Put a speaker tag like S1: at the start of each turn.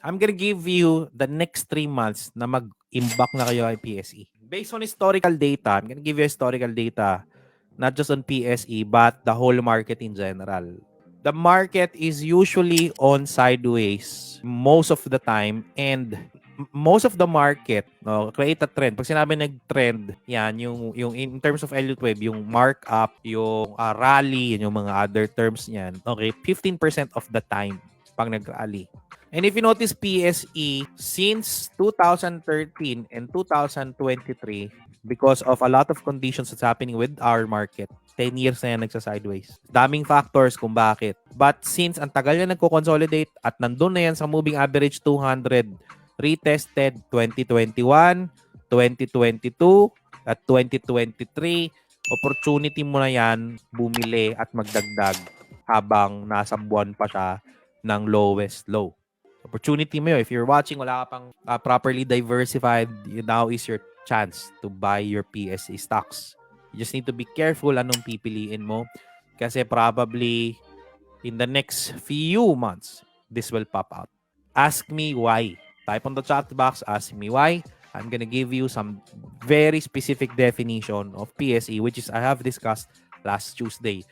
S1: I'm gonna give you the next three months na mag-imbak na kayo kay PSE. Based on historical data, I'm gonna give you historical data, not just on PSE, but the whole market in general. The market is usually on sideways most of the time and most of the market no create a trend pag sinabi nag-trend yan yung yung in terms of Elliott wave yung markup yung uh, rally yun yung mga other terms niyan okay 15% of the time pag nag-rally and if you notice PSE since 2013 and 2023 because of a lot of conditions that's happening with our market 10 years na yan nagsa-sideways. Daming factors kung bakit. But since ang tagal na nagko-consolidate at nandun na yan sa moving average 200, retested 2021, 2022, at 2023, opportunity mo na yan bumili at magdagdag habang nasa buwan pa siya ng lowest low. Opportunity mo yun. If you're watching, wala ka pang uh, properly diversified, now is your chance to buy your PSA stocks. You just need to be careful anong pipiliin mo kasi probably in the next few months, this will pop out. Ask me why. Type on the chat box, ask me why. I'm gonna give you some very specific definition of PSE, which is I have discussed last Tuesday.